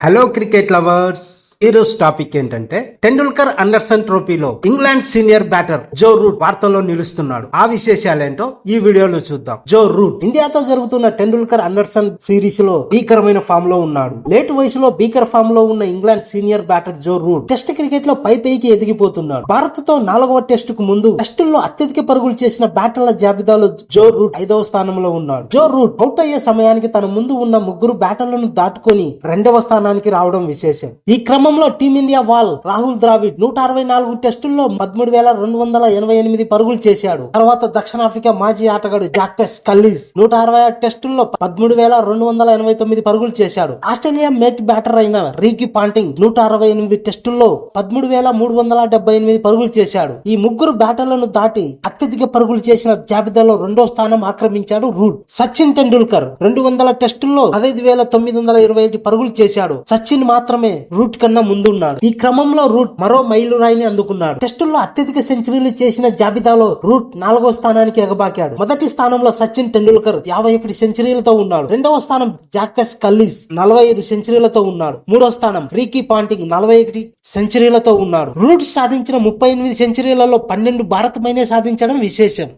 Hello cricket lovers ఈ రోజు topic ఏంటంటే టెండూల్కర్ అండర్సన్ ట్రోఫీలో England senior batter Joe Root వార్తల్లో నిలుస్తున్నాడు. ఆ విశేషాలేంటో ఈ వీడియోలో చూద్దాం. జో రూట్ ఇండియాతో జరుగుతున్న టెండూల్కర్ అండర్సన్ సిరీస్లో భీకరమైన ఫామ్లో ఉన్నాడు. లేట్ వయసులో భీకర ఫామ్లో ఉన్న England senior batter Joe Root test క్రికెట్లో పై పైకి ఎదిగిపోతున్నాడు. భారత్తో నాలుగవ టెస్ట్కు ముందు టెస్టుల్లో అత్యధిక పరుగులు చేసిన బ్యాటర్ల జాబితాలో జో రూట్ ఐదవ స్థానంలో ఉన్నాడు. జో రూట్ అవుట్ అయ్యే సమయానికి తన ముందు ఉన్న ముగ్గురు బ్యాటర్లను దాటుకొని రెండవ స్థానం స్థానానికి రావడం విశేషం. ఈ క్రమంలో టీమిండియా వాల్ రాహుల్ ద్రావిడ్ నూట అరవై నాలుగు టెస్టుల్లో పదమూడు వేల రెండు వందల ఎనభై ఎనిమిది పరుగులు చేశాడు. తర్వాత దక్షిణాఫ్రికా మాజీ ఆటగాడు జాక్టెస్ కల్లీస్ నూట అరవై ఆరు టెస్టుల్లో పదమూడు వేల రెండు వందల ఎనభై తొమ్మిది పరుగులు చేశాడు. ఆస్ట్రేలియా మేట్ బ్యాటర్ అయిన రీకి పాంటింగ్ నూట అరవై ఎనిమిది టెస్టుల్లో పదమూడు వేల మూడు వందల డెబ్బై ఎనిమిది పరుగులు చేశాడు. ఈ ముగ్గురు బ్యాటర్లను దాటి అత్యధిక పరుగులు చేసిన జాబితాలో రెండో స్థానం ఆక్రమించాడు రూట్. సచిన్ టెండూల్కర్ రెండు వందల టెస్టుల్లో పదహైదు వేల తొమ్మిది వందల ఇరవై ఒకటి పరుగులు చేశాడు. సచిన్ మాత్రమే రూట్ కన్నా ముందున్నాడు. ఈ క్రమంలో రూట్ మరో మైలురాయిని అందుకున్నాడు. టెస్టుల్లో అత్యధిక సెంచరీలు చేసిన జాబితాలో రూట్ నాలుగో స్థానానికి ఎగబాకాడు. మొదటి స్థానంలో సచిన్ టెండూల్కర్ యాభై ఒకటి సెంచరీలతో ఉన్నాడు. రెండవ స్థానం జాకస్ కల్లీస్ నలభై ఐదు సెంచరీలతో ఉన్నాడు. మూడో స్థానం రీకీ పాంటింగ్ నలభై ఒకటి సెంచరీలతో ఉన్నాడు. రూట్ సాధించిన ముప్పై ఎనిమిది సెంచరీలలో పన్నెండు భారతమైనే సాధించడం విశేషం.